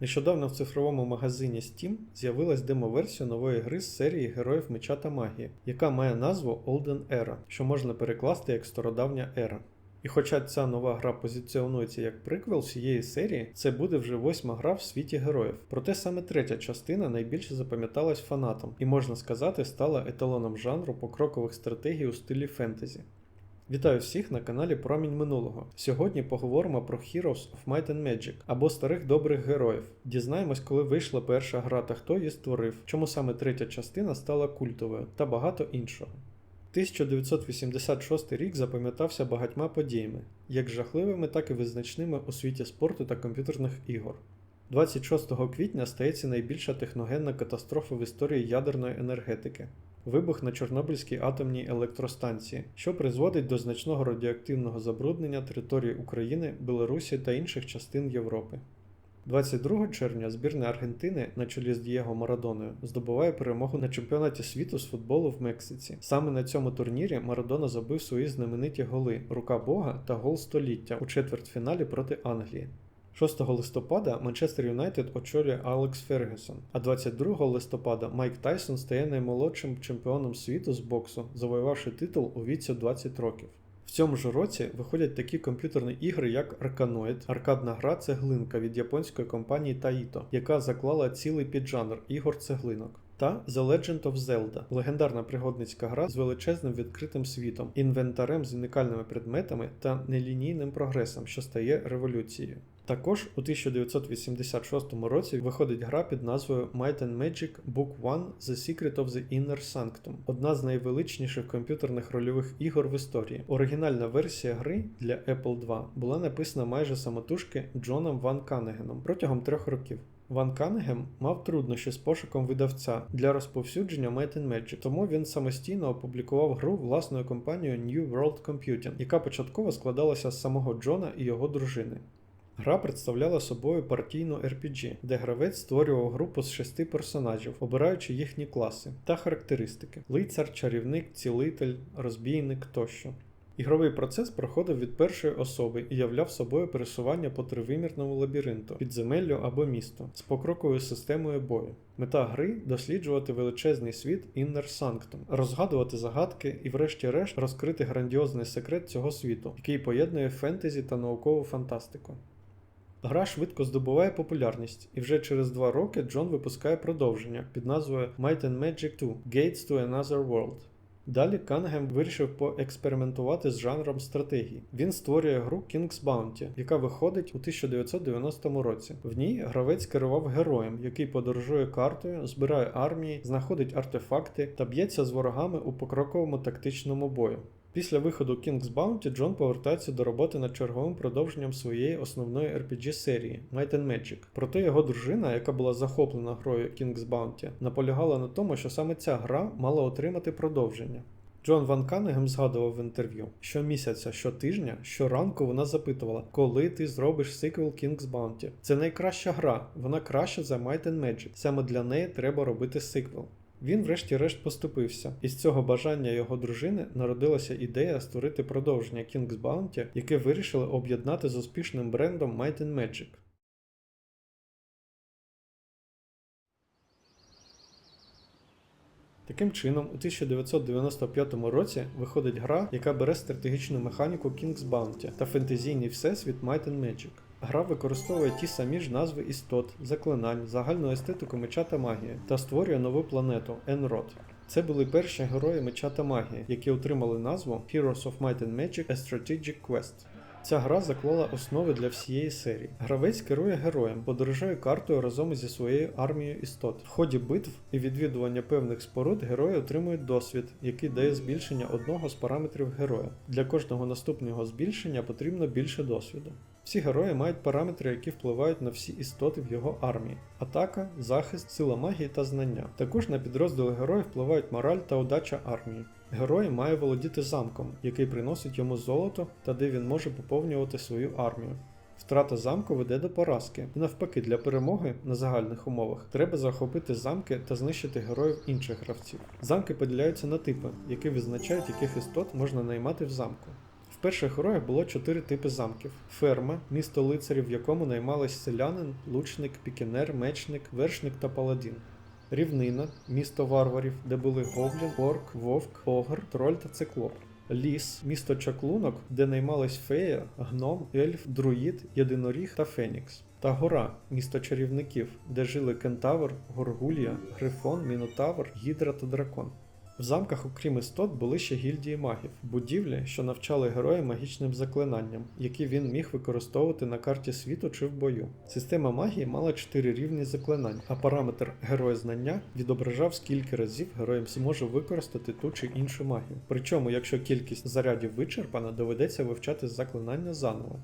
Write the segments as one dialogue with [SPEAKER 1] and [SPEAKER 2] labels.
[SPEAKER 1] Нещодавно в цифровому магазині Steam з'явилась демо-версія нової гри з серії Героїв Меча та Магії, яка має назву Olden Era, що можна перекласти як Стародавня Ера. І хоча ця нова гра позиціонується як приквел всієї серії, це буде вже восьма гра в світі героїв. Проте саме третя частина найбільше запам'яталась фанатам і, можна сказати, стала еталоном жанру покрокових стратегій у стилі фентезі. Вітаю всіх на каналі Промінь Минулого. Сьогодні поговоримо про Heroes of Might and Magic або старих добрих героїв. Дізнаємось, коли вийшла перша гра та хто її створив, чому саме третя частина стала культовою та багато іншого. 1986 рік запам'ятався багатьма подіями, як жахливими, так і визначними у світі спорту та комп'ютерних ігор. 26 квітня стається найбільша техногенна катастрофа в історії ядерної енергетики вибух на Чорнобильській атомній електростанції, що призводить до значного радіоактивного забруднення території України, Білорусі та інших частин Європи. 22 червня збірна Аргентини на чолі з Дієго Марадоною здобуває перемогу на чемпіонаті світу з футболу в Мексиці. Саме на цьому турнірі Марадона забив свої знамениті голи Рука Бога та гол століття у четвертьфіналі проти Англії. 6 листопада Манчестер Юнайтед очолює Алекс Фергюсон, а 22 листопада Майк Тайсон стає наймолодшим чемпіоном світу з боксу, завоювавши титул у віці 20 років. В цьому ж році виходять такі комп'ютерні ігри, як Arkanoid, аркадна гра цеглинка від японської компанії Taito, яка заклала цілий піджанр ігор цеглинок. Та The Legend of Zelda легендарна пригодницька гра з величезним відкритим світом, інвентарем з унікальними предметами та нелінійним прогресом, що стає революцією. Також у 1986 році виходить гра під назвою Might and Magic Book 1 The Secret of the Inner Sanctum, одна з найвеличніших комп'ютерних рольових ігор в історії. Оригінальна версія гри для Apple II була написана майже самотужки Джоном Ван Канегеном протягом трьох років. Ван Канегем мав труднощі з пошуком видавця для розповсюдження Might and Magic, тому він самостійно опублікував гру власною компанією New World Computing, яка початково складалася з самого Джона і його дружини. Гра представляла собою партійну RPG, де гравець створював групу з шести персонажів, обираючи їхні класи та характеристики: лицар, чарівник, цілитель, розбійник тощо. Ігровий процес проходив від першої особи і являв собою пересування по тривимірному лабіринту, підземеллю або місту з покроковою системою бою. Мета гри досліджувати величезний світ Inner Sanctum, розгадувати загадки і, врешті-решт, розкрити грандіозний секрет цього світу, який поєднує фентезі та наукову фантастику. Гра швидко здобуває популярність, і вже через два роки Джон випускає продовження під назвою Might and Magic 2 Gates to Another World. Далі Кангем вирішив поекспериментувати з жанром стратегії. Він створює гру King's Bounty, яка виходить у 1990 році. В ній гравець керував героєм, який подорожує картою, збирає армії, знаходить артефакти та б'ється з ворогами у покроковому тактичному бою. Після виходу King's Bounty Джон повертається до роботи над черговим продовженням своєї основної RPG серії Might and Magic. Проте його дружина, яка була захоплена грою King's Bounty, наполягала на тому, що саме ця гра мала отримати продовження. Джон Ван Канегем згадував в інтерв'ю, що місяця, щотижня, щоранку вона запитувала, коли ти зробиш сиквел King's Bounty. Це найкраща гра, вона краща за Might and Magic. Саме для неї треба робити сиквел. Він, врешті-решт, поступився, і з цього бажання його дружини народилася ідея створити продовження King's Bounty, яке вирішили об'єднати з успішним брендом Might and Magic. Таким чином, у 1995 році виходить гра, яка бере стратегічну механіку King's Bounty та фентезійний всесвіт Might and Magic. Гра використовує ті самі ж назви істот, заклинань, загальну естетику меча та магії та створює нову планету Енрод. Це були перші герої меча та магії, які отримали назву Heroes of Might and Magic A Strategic Quest. Ця гра заклала основи для всієї серії. Гравець керує героєм, подорожує картою разом зі своєю армією істот. В ході битв і відвідування певних споруд герої отримують досвід, який дає збільшення одного з параметрів героя. Для кожного наступного збільшення потрібно більше досвіду. Всі герої мають параметри, які впливають на всі істоти в його армії: атака, захист, сила магії та знання. Також на підрозділи героїв впливають мораль та удача армії. Герой має володіти замком, який приносить йому золото та де він може поповнювати свою армію. Втрата замку веде до поразки, і навпаки, для перемоги на загальних умовах треба захопити замки та знищити героїв інших гравців. Замки поділяються на типи, які визначають, яких істот можна наймати в замку. В перших героях було чотири типи замків: ферма, місто лицарів, в якому наймались селянин, лучник, пікінер, мечник, вершник та паладін. Рівнина, місто варварів, де були гоблін, орк, вовк, огр, троль та циклоп. Ліс, місто чаклунок, де наймались фея, гном, ельф, друїд, єдиноріг та фенікс. Та гора, місто чарівників, де жили кентавр, горгулія, грифон, мінотавр, гідра та дракон. В замках, окрім істот, були ще гільдії магів, будівлі, що навчали героя магічним заклинанням, які він міг використовувати на карті світу чи в бою. Система магії мала 4 рівні заклинань, а параметр героя знання відображав, скільки разів герой зможе використати ту чи іншу магію. Причому, якщо кількість зарядів вичерпана, доведеться вивчати заклинання заново.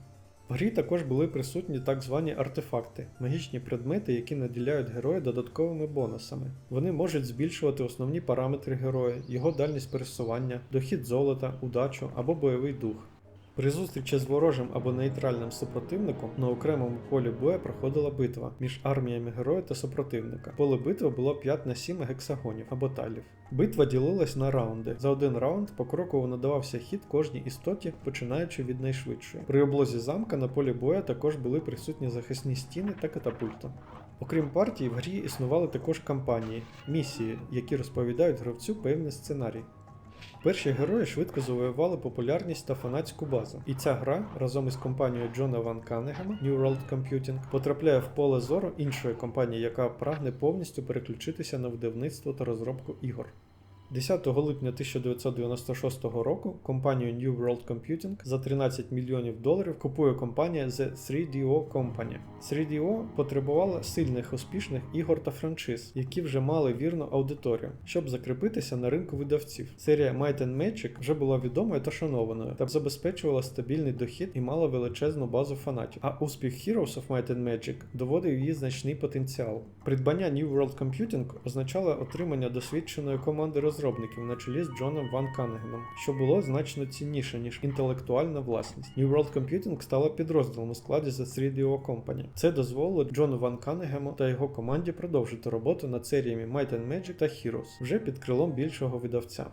[SPEAKER 1] В грі також були присутні так звані артефакти, магічні предмети, які наділяють героя додатковими бонусами. Вони можуть збільшувати основні параметри героя, його дальність пересування, дохід золота, удачу або бойовий дух. При зустрічі з ворожим або нейтральним супротивником на окремому полі бою проходила битва між арміями героя та супротивника. Поле битви було 5 на 7 гексагонів або талів. Битва ділилась на раунди. За один раунд покроково надавався хід кожній істоті, починаючи від найшвидшої. При облозі замка на полі бою також були присутні захисні стіни та катапульта. Окрім партій, в грі існували також кампанії, місії, які розповідають гравцю певний сценарій. Перші герої швидко завоювали популярність та фанатську базу, і ця гра разом із компанією Джона Ван Канегема New World Computing потрапляє в поле зору іншої компанії, яка прагне повністю переключитися на видавництво та розробку ігор. 10 липня 1996 року компанію New World Computing за 13 мільйонів доларів купує компанія The 3DO Company. 3DO потребувала сильних успішних ігор та франшиз, які вже мали вірну аудиторію, щоб закріпитися на ринку видавців. Серія Might and Magic вже була відомою та шанованою та забезпечувала стабільний дохід і мала величезну базу фанатів. А успіх Heroes of Might and Magic доводив її значний потенціал. Придбання New World Computing означало отримання досвідченої команди розробників на чолі з Джоном Ван Канегеном, що було значно цінніше, ніж інтелектуальна власність. New World Computing стала підрозділом у складі The 3DO Company. Це дозволило Джону Ван Канегему та його команді продовжити роботу над серіями Might and Magic та Heroes вже під крилом більшого видавця.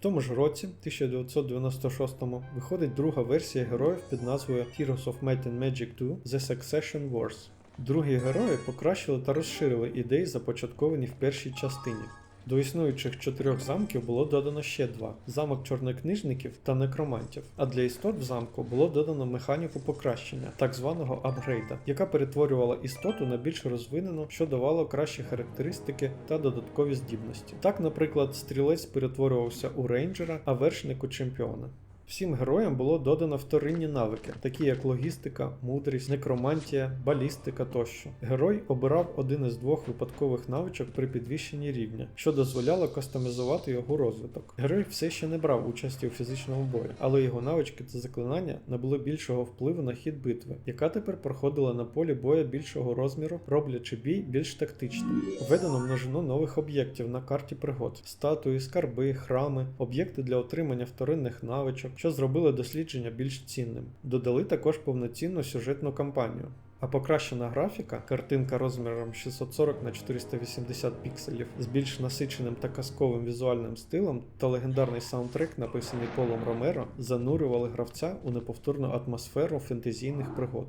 [SPEAKER 1] В тому ж році, 1996-му, виходить друга версія героїв під назвою Heroes of Might and Magic 2 The Succession Wars. Другі герої покращили та розширили ідеї, започатковані в першій частині. До існуючих чотирьох замків було додано ще два: замок чорнокнижників та некромантів. А для істот в замку було додано механіку покращення, так званого апгрейда, яка перетворювала істоту на більш розвинену, що давало кращі характеристики та додаткові здібності. Так, наприклад, стрілець перетворювався у рейнджера, а вершник у чемпіона. Всім героям було додано вторинні навики, такі як логістика, мудрість, некромантія, балістика тощо. Герой обирав один із двох випадкових навичок при підвищенні рівня, що дозволяло кастомізувати його розвиток. Герой все ще не брав участі у фізичному бою, але його навички та заклинання набули більшого впливу на хід битви, яка тепер проходила на полі боя більшого розміру, роблячи бій більш тактичним. Введено множину нових об'єктів на карті пригод: статуї, скарби, храми, об'єкти для отримання вторинних навичок що зробили дослідження більш цінним. Додали також повноцінну сюжетну кампанію. А покращена графіка, картинка розміром 640 на 480 пікселів з більш насиченим та казковим візуальним стилем та легендарний саундтрек, написаний Полом Ромеро, занурювали гравця у неповторну атмосферу фентезійних пригод.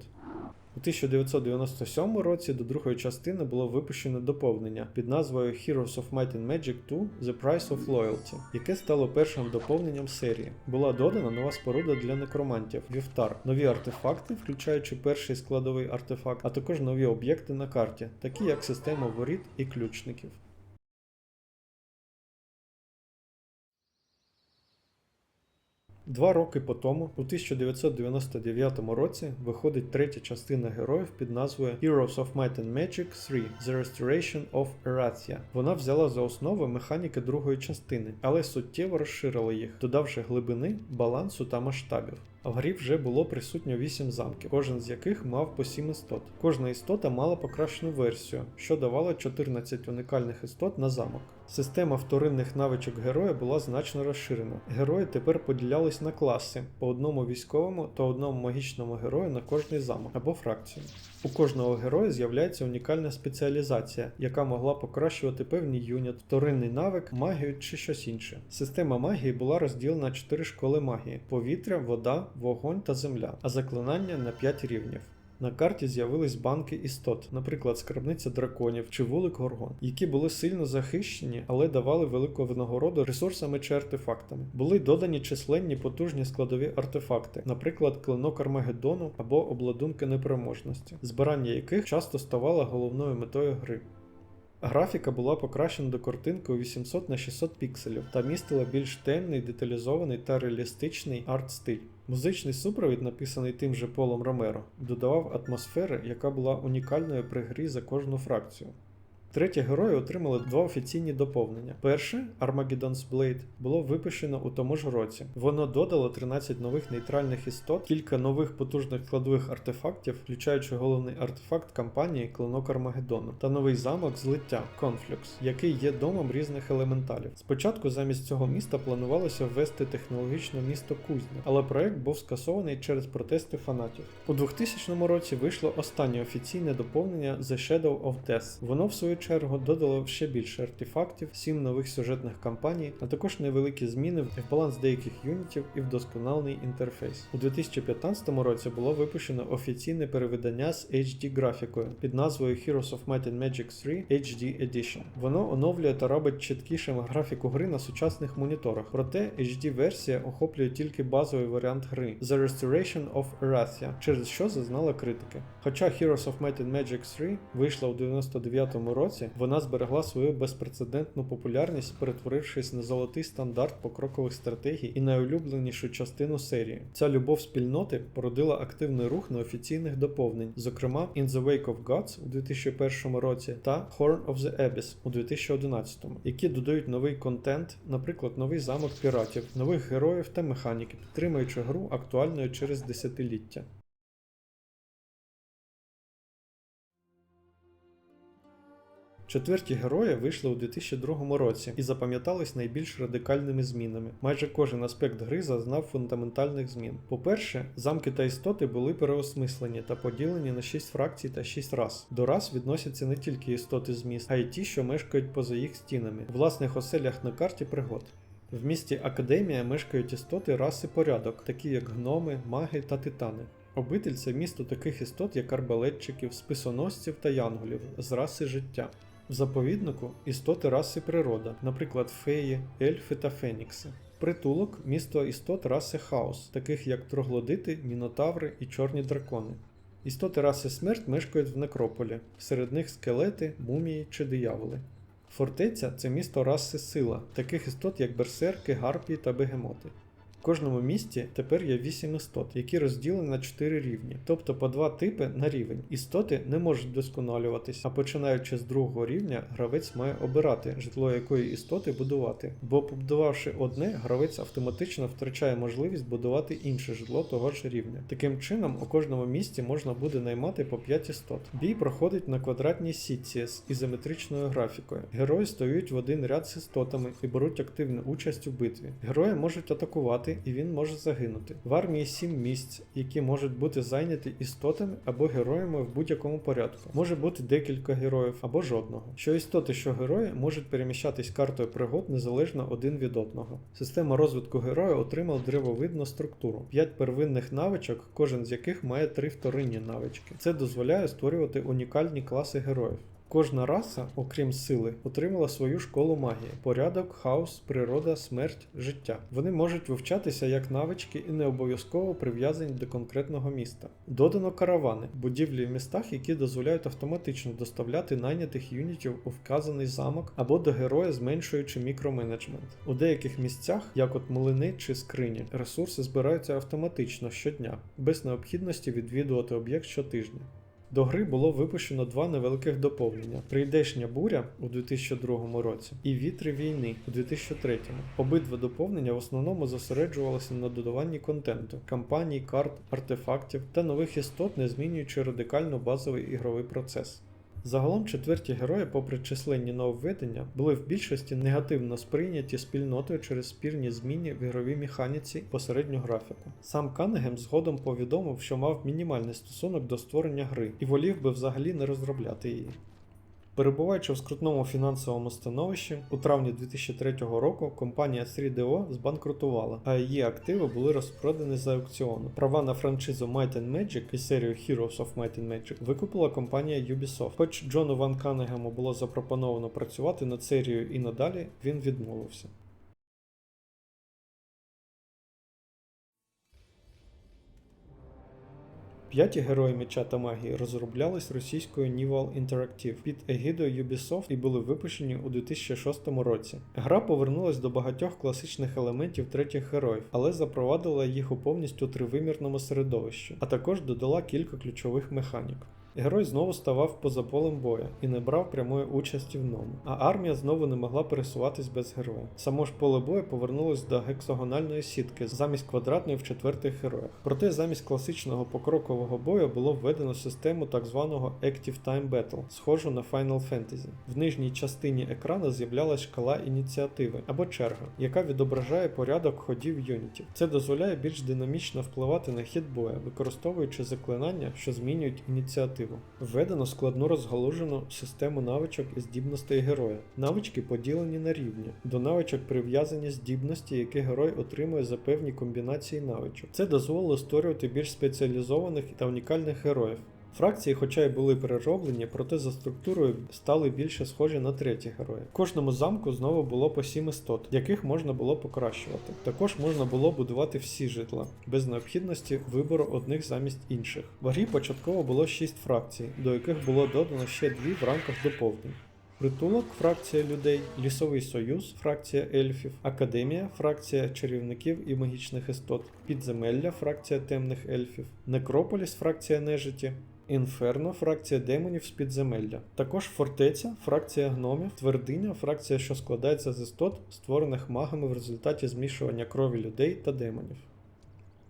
[SPEAKER 1] У 1997 році до другої частини було випущено доповнення під назвою Heroes of Might and Magic 2 The Price of Loyalty, яке стало першим доповненням серії. Була додана нова споруда для некромантів Вівтар, нові артефакти, включаючи перший складовий артефакт, а також нові об'єкти на карті, такі як система воріт і ключників. Два роки по тому, у 1999 році, виходить третя частина героїв під назвою Heroes of Might and Magic 3 The Restoration of Erathia. Вона взяла за основу механіки другої частини, але суттєво розширила їх, додавши глибини, балансу та масштабів. В грі вже було присутньо 8 замків, кожен з яких мав по 7 істот. Кожна істота мала покращену версію, що давало 14 унікальних істот на замок. Система вторинних навичок героя була значно розширена. Герої тепер поділялись на класи по одному військовому та одному магічному герою на кожний замок або фракцію. У кожного героя з'являється унікальна спеціалізація, яка могла покращувати певні юніт, вторинний навик, магію чи щось інше. Система магії була розділена на 4 школи магії: повітря, вода, вогонь та земля, а заклинання на 5 рівнів. На карті з'явились банки істот, наприклад, скарбниця драконів чи вулик Горгон, які були сильно захищені, але давали велику винагороду ресурсами чи артефактами. Були додані численні потужні складові артефакти, наприклад, клинок Армагеддону або обладунки непереможності, збирання яких часто ставало головною метою гри. Графіка була покращена до картинки у 800 на 600 пікселів та містила більш темний, деталізований та реалістичний арт-стиль. Музичний супровід, написаний тим же Полом Ромеро, додавав атмосфери, яка була унікальною при грі за кожну фракцію. Треті герої отримали два офіційні доповнення. Перше, Armageddon's Blade, було випущено у тому ж році. Воно додало 13 нових нейтральних істот, кілька нових потужних складових артефактів, включаючи головний артефакт кампанії Клинок Армагеддону, та новий замок злиття Conflux, який є домом різних елементалів. Спочатку замість цього міста планувалося ввести технологічне місто Кузня, але проект був скасований через протести фанатів. У 2000 році вийшло останнє офіційне доповнення The Shadow of Death. Воно в свою чергу додало ще більше артефактів, сім нових сюжетних кампаній, а також невеликі зміни в баланс деяких юнітів і вдосконалений інтерфейс. У 2015 році було випущено офіційне перевидання з HD графікою під назвою Heroes of Might and Magic 3 HD Edition. Воно оновлює та робить чіткішим графіку гри на сучасних моніторах. Проте HD-версія охоплює тільки базовий варіант гри The Restoration of Erathia, через що зазнала критики. Хоча Heroes of Might and Magic 3 вийшла у 99-му році, вона зберегла свою безпрецедентну популярність, перетворившись на золотий стандарт покрокових стратегій і найулюбленішу частину серії. Ця любов спільноти породила активний рух на офіційних доповнень, зокрема In the Wake of Gods у 2001 році та Horn of the Abyss у 2011, які додають новий контент, наприклад, новий замок піратів, нових героїв та механіки, підтримуючи гру актуальною через десятиліття. Четверті герої вийшли у 2002 році і запам'ятались найбільш радикальними змінами. Майже кожен аспект гри зазнав фундаментальних змін. По-перше, замки та істоти були переосмислені та поділені на 6 фракцій та 6 рас. До рас відносяться не тільки істоти з міст, а й ті, що мешкають поза їх стінами, в власних оселях на карті пригод. В місті Академія мешкають істоти раси порядок, такі як гноми, маги та титани. Обитель це місто таких істот, як арбалетчиків, списоносців та янголів з раси життя. В заповіднику істоти раси природа, наприклад, феї, ельфи та фенікси. Притулок місто істот раси хаос, таких як троглодити, мінотаври і чорні дракони. Істоти раси смерть мешкають в некрополі, серед них скелети, мумії чи дияволи. Фортеця це місто раси сила, таких істот як берсерки, гарпії та бегемоти. Кожному місті тепер є 8 істот, які розділені на 4 рівні, тобто по два типи на рівень. Істоти не можуть досконалюватись, а починаючи з другого рівня, гравець має обирати, житло якої істоти будувати. Бо побудувавши одне, гравець автоматично втрачає можливість будувати інше житло того ж рівня. Таким чином, у кожному місті можна буде наймати по 5 істот. Бій проходить на квадратній сітці з ізометричною графікою. Герої стоять в один ряд з істотами і беруть активну участь у битві. Герої можуть атакувати і він може загинути. В армії 7 місць, які можуть бути зайняті істотами або героями в будь-якому порядку. Може бути декілька героїв або жодного. Що істоти, що герої можуть переміщатись картою пригод незалежно один від одного. Система розвитку героя отримала древовидну структуру: 5 первинних навичок, кожен з яких має 3 вторинні навички. Це дозволяє створювати унікальні класи героїв. Кожна раса, окрім сили, отримала свою школу магії: порядок, хаос, природа, смерть, життя. Вони можуть вивчатися як навички і не обов'язково прив'язані до конкретного міста. Додано каравани, будівлі в містах, які дозволяють автоматично доставляти найнятих юнітів у вказаний замок або до героя, зменшуючи мікроменеджмент. У деяких місцях, як от млини чи скрині, ресурси збираються автоматично щодня, без необхідності відвідувати об'єкт щотижня. До гри було випущено два невеликих доповнення: Прийдешня буря у 2002 році і Вітри війни у 2003. Обидва доповнення в основному зосереджувалися на додаванні контенту, кампаній, карт, артефактів та нових істот, не змінюючи радикально базовий ігровий процес. Загалом четверті герої, попри численні нововведення, були в більшості негативно сприйняті спільнотою через спірні зміни в ігровій механіці посередню графіку. Сам Канегем згодом повідомив, що мав мінімальний стосунок до створення гри і волів би взагалі не розробляти її. Перебуваючи в скрутному фінансовому становищі, у травні 2003 року компанія 3DO збанкрутувала, а її активи були розпродані за аукціону. Права на франшизу Might and Magic і серію Heroes of Might and Magic викупила компанія Ubisoft. Хоч Джону Ван Канегему було запропоновано працювати над серією і надалі, він відмовився. П'яті герої меча та магії розроблялись російською Nival Interactive під егідою Ubisoft і були випущені у 2006 році. Гра повернулась до багатьох класичних елементів третіх героїв, але запровадила їх у повністю тривимірному середовищі, а також додала кілька ключових механік. Герой знову ставав поза полем боя і не брав прямої участі в ньому, а армія знову не могла пересуватись без героя. Само ж поле бою повернулось до гексагональної сітки замість квадратної в четвертих героях. Проте замість класичного покрокового бою було введено систему так званого Active Time Battle, схожу на Final Fantasy. В нижній частині екрану з'являлась шкала ініціативи або черга, яка відображає порядок ходів юнітів. Це дозволяє більш динамічно впливати на хід боя, використовуючи заклинання, що змінюють ініціативу. Введено складну розгалужену систему навичок і здібностей героя. Навички поділені на рівні. До навичок прив'язані здібності, які герой отримує за певні комбінації навичок. Це дозволило створювати більш спеціалізованих та унікальних героїв. Фракції, хоча й були перероблені, проте за структурою стали більше схожі на треті герої. В кожному замку знову було по сім істот, яких можна було покращувати. Також можна було будувати всі житла, без необхідності вибору одних замість інших. В грі початково було шість фракцій, до яких було додано ще дві в рамках доповнень. Притулок фракція людей, Лісовий Союз, фракція ельфів, Академія, фракція чарівників і магічних істот, Підземелля, фракція темних ельфів, Некрополіс, фракція нежиті, Інферно, фракція демонів з підземелля. Також фортеця, фракція гномів, твердиня, фракція, що складається з істот, створених магами в результаті змішування крові людей та демонів.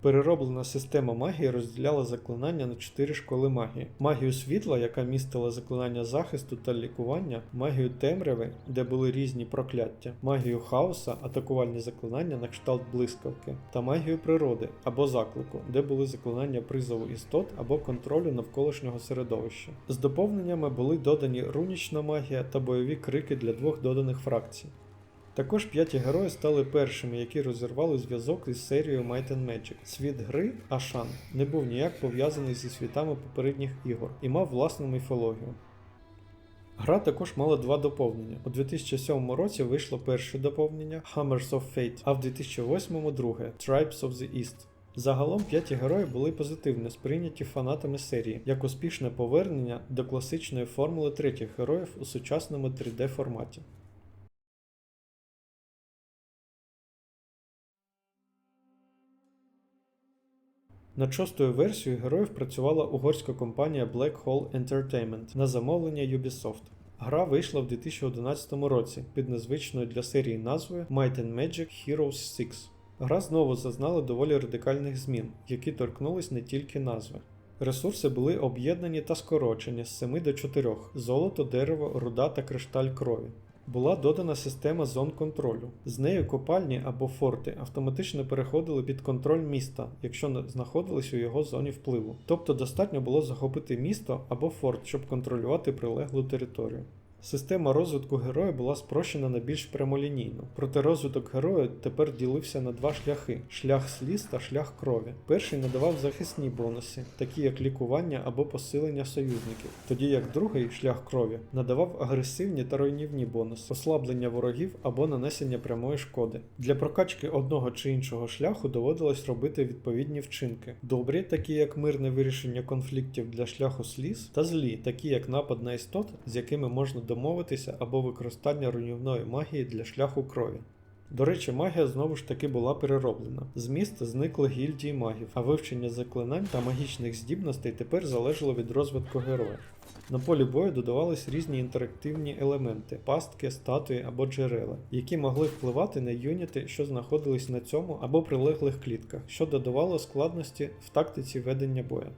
[SPEAKER 1] Перероблена система магії розділяла заклинання на чотири школи магії: магію світла, яка містила заклинання захисту та лікування, магію темряви, де були різні прокляття, магію хаоса, атакувальні заклинання на кшталт блискавки, та магію природи або заклику, де були заклинання призову істот або контролю навколишнього середовища. З доповненнями були додані рунічна магія та бойові крики для двох доданих фракцій. Також п'яті герої стали першими, які розірвали зв'язок із серією Might and Magic. Світ гри Ашан не був ніяк пов'язаний зі світами попередніх ігор і мав власну міфологію. Гра також мала два доповнення. У 2007 році вийшло перше доповнення Hammers of Fate, а в 2008 друге Tribes of the East. Загалом п'яті герої були позитивно сприйняті фанатами серії як успішне повернення до класичної формули третіх героїв у сучасному 3D форматі. Над шостою версією героїв працювала угорська компанія Black Hole Entertainment на замовлення Ubisoft. Гра вийшла в 2011 році під незвичною для серії назвою Might and Magic Heroes 6. Гра знову зазнала доволі радикальних змін, які торкнулись не тільки назви. Ресурси були об'єднані та скорочені з 7 до 4 золото, дерево, руда та кришталь крові. Була додана система зон контролю. З нею копальні або форти автоматично переходили під контроль міста, якщо знаходились у його зоні впливу. Тобто достатньо було захопити місто або форт, щоб контролювати прилеглу територію. Система розвитку героя була спрощена на більш прямолінійну, проте розвиток героя тепер ділився на два шляхи: шлях сліз та шлях крові. Перший надавав захисні бонуси, такі як лікування або посилення союзників, тоді як другий шлях крові надавав агресивні та руйнівні бонуси, ослаблення ворогів або нанесення прямої шкоди. Для прокачки одного чи іншого шляху доводилось робити відповідні вчинки: добрі, такі як мирне вирішення конфліктів для шляху сліз, та злі, такі як напад на істот, з якими можна домовитися або використання руйнівної магії для шляху крові. До речі, магія знову ж таки була перероблена. З міста зникли гільдії магів, а вивчення заклинань та магічних здібностей тепер залежало від розвитку героя. На полі бою додавались різні інтерактивні елементи, пастки, статуї або джерела, які могли впливати на юніти, що знаходились на цьому або прилеглих клітках, що додавало складності в тактиці ведення бою.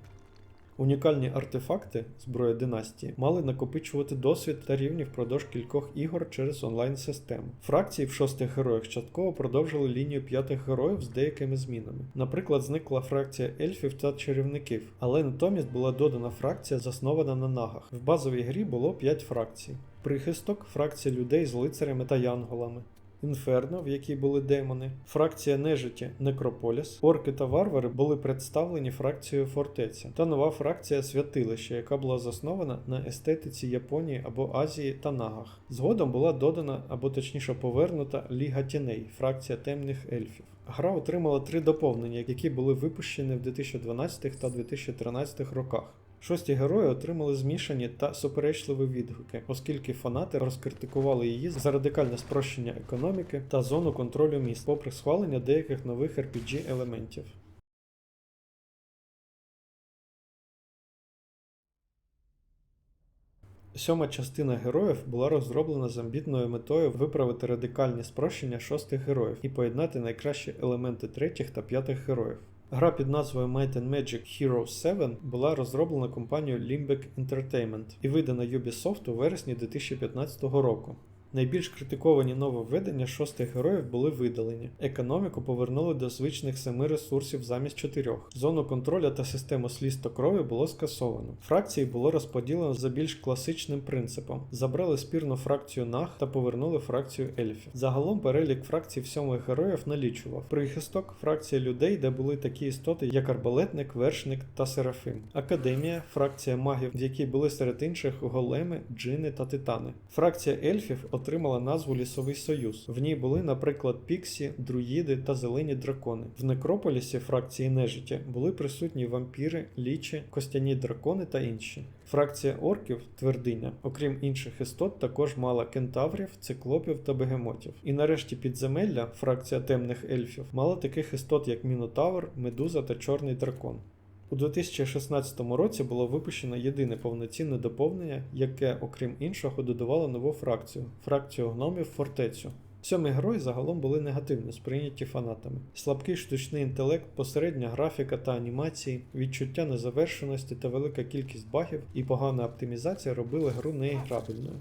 [SPEAKER 1] Унікальні артефакти зброї династії мали накопичувати досвід та рівні впродовж кількох ігор через онлайн-систему. Фракції в шостих героях частково продовжили лінію п'ятих героїв з деякими змінами. Наприклад, зникла фракція ельфів та чарівників, але натомість була додана фракція, заснована на нагах. В базовій грі було 5 фракцій. Прихисток фракція людей з лицарями та янголами. Інферно, в якій були демони, фракція нежиті Некрополіс, орки та варвари були представлені фракцією фортеця, та нова фракція святилище, яка була заснована на естетиці Японії або Азії та нагах. Згодом була додана або точніше повернута Ліга Тіней, фракція темних ельфів. Гра отримала три доповнення, які були випущені в 2012 та 2013 роках. Шості герої отримали змішані та суперечливі відгуки, оскільки фанати розкритикували її за радикальне спрощення економіки та зону контролю міст, попри схвалення деяких нових RPG елементів. Сьома частина героїв була розроблена з амбітною метою виправити радикальні спрощення шостих героїв і поєднати найкращі елементи третіх та п'ятих героїв. Гра під назвою Might and Magic Hero 7 була розроблена компанією Limbic Entertainment і видана Ubisoft у вересні 2015 року. Найбільш критиковані нововведення шостих героїв були видалені. Економіку повернули до звичних семи ресурсів замість чотирьох. Зону контроля та систему сліз та крові було скасовано. Фракції було розподілено за більш класичним принципом. Забрали спірну фракцію Наг та повернули фракцію ельфів. Загалом перелік фракцій сьомих героїв налічував прихисток, фракція людей, де були такі істоти, як арбалетник, вершник та серафим. Академія, фракція магів, в якій були серед інших големи, джини та титани. Фракція ельфів отримала назву Лісовий Союз. В ній були, наприклад, піксі, друїди та зелені дракони. В некрополісі фракції нежиття були присутні вампіри, лічі, костяні дракони та інші. Фракція орків твердиня, окрім інших істот, також мала кентаврів, циклопів та бегемотів. І нарешті підземелля, фракція темних ельфів, мала таких істот, як Мінотавр, Медуза та Чорний дракон. У 2016 році було випущено єдине повноцінне доповнення, яке, окрім іншого, додавало нову фракцію фракцію гномів фортецю. Сьомі герої загалом були негативно сприйняті фанатами. Слабкий штучний інтелект, посередня графіка та анімації, відчуття незавершеності та велика кількість багів і погана оптимізація робили гру неіграбельною.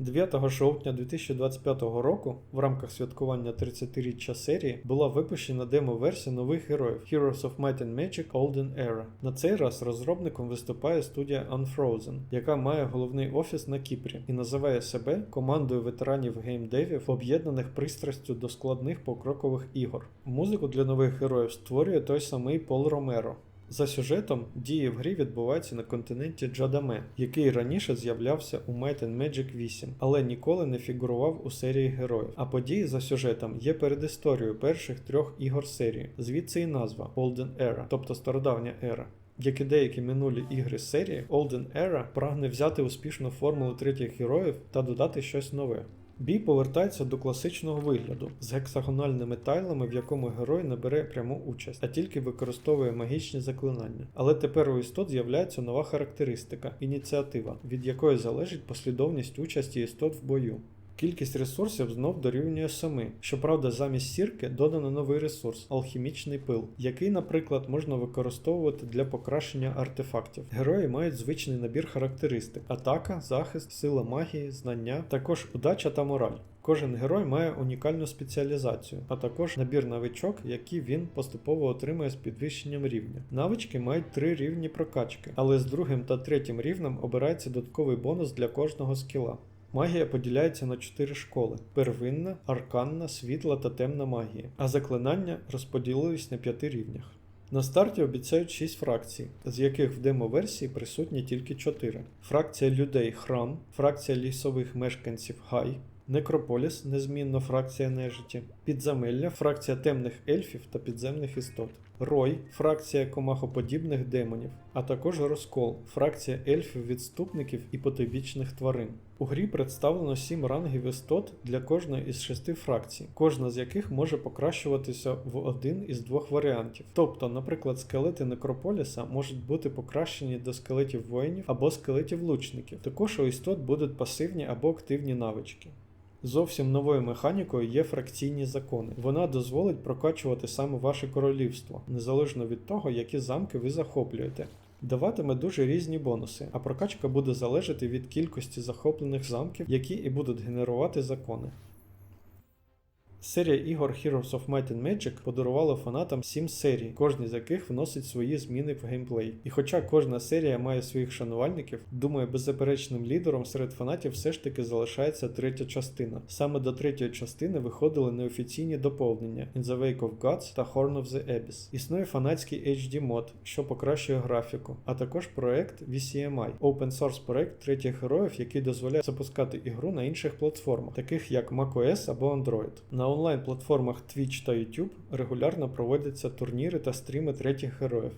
[SPEAKER 1] 9 жовтня 2025 року в рамках святкування 30-річчя серії була випущена демо-версія нових героїв Heroes of Might and Magic Olden Era. На цей раз розробником виступає студія Unfrozen, яка має головний офіс на Кіпрі і називає себе командою ветеранів геймдевів, об'єднаних пристрастю до складних покрокових ігор. Музику для нових героїв створює той самий Пол Ромеро. За сюжетом дії в грі відбуваються на континенті Джадаме, який раніше з'являвся у Might and Magic 8, але ніколи не фігурував у серії героїв. А події за сюжетом є передісторією перших трьох ігор серії, звідси і назва Olden Era, тобто стародавня ера. Як і деякі минулі ігри серії, Olden Era прагне взяти успішну формулу третіх героїв та додати щось нове. Бій повертається до класичного вигляду з гексагональними тайлами, в якому герой не бере пряму участь, а тільки використовує магічні заклинання. Але тепер у істот з'являється нова характеристика ініціатива, від якої залежить послідовність участі істот в бою. Кількість ресурсів знов дорівнює 7. Щоправда, замість сірки додано новий ресурс алхімічний пил, який, наприклад, можна використовувати для покращення артефактів. Герої мають звичний набір характеристик: атака, захист, сила магії, знання, також удача та мораль. Кожен герой має унікальну спеціалізацію, а також набір навичок, які він поступово отримує з підвищенням рівня. Навички мають три рівні прокачки, але з другим та третім рівнем обирається додатковий бонус для кожного скіла. Магія поділяється на чотири школи: первинна, арканна, світла та темна магія, а заклинання розподілились на п'яти рівнях. На старті обіцяють 6 фракцій, з яких в демо-версії присутні тільки 4. Фракція людей храм, фракція лісових мешканців Гай, Некрополіс, незмінно фракція нежиті, підземелля, фракція темних ельфів та підземних істот, Рой, фракція комахоподібних демонів, а також розкол, фракція ельфів-відступників і потойбічних тварин. У грі представлено 7 рангів істот для кожної із шести фракцій, кожна з яких може покращуватися в один із двох варіантів. Тобто, наприклад, скелети некрополіса можуть бути покращені до скелетів воїнів або скелетів лучників. Також у істот будуть пасивні або активні навички. Зовсім новою механікою є фракційні закони. Вона дозволить прокачувати саме ваше королівство, незалежно від того, які замки ви захоплюєте. Даватиме дуже різні бонуси, а прокачка буде залежати від кількості захоплених замків, які і будуть генерувати закони. Серія ігор Heroes of Might and Magic подарувала фанатам 7 серій, кожні з яких вносить свої зміни в геймплей. І хоча кожна серія має своїх шанувальників, думаю, беззаперечним лідером серед фанатів все ж таки залишається третя частина. Саме до третьої частини виходили неофіційні доповнення In the Wake of Gods та Horn of the Abyss. Існує фанатський HD мод, що покращує графіку, а також проект VCMI Open Source проект третіх героїв, який дозволяє запускати ігру на інших платформах, таких як macOS або Android. На онлайн-платформах Twitch та YouTube регулярно проводяться турніри та стріми третіх героїв.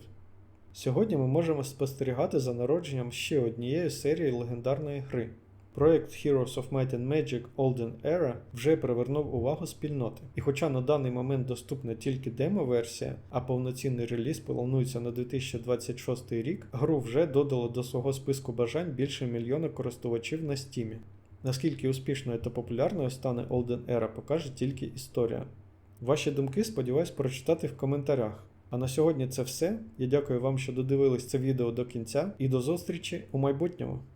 [SPEAKER 1] Сьогодні ми можемо спостерігати за народженням ще однієї серії легендарної гри. Проект Heroes of Might and Magic Olden Era вже привернув увагу спільноти. І хоча на даний момент доступна тільки демо-версія, а повноцінний реліз планується на 2026 рік, гру вже додало до свого списку бажань більше мільйона користувачів на Steam. Наскільки успішною та популярною стане Olden Era, покаже тільки історія. Ваші думки сподіваюсь прочитати в коментарях. А на сьогодні це все. Я дякую вам, що додивились це відео до кінця, і до зустрічі у майбутньому.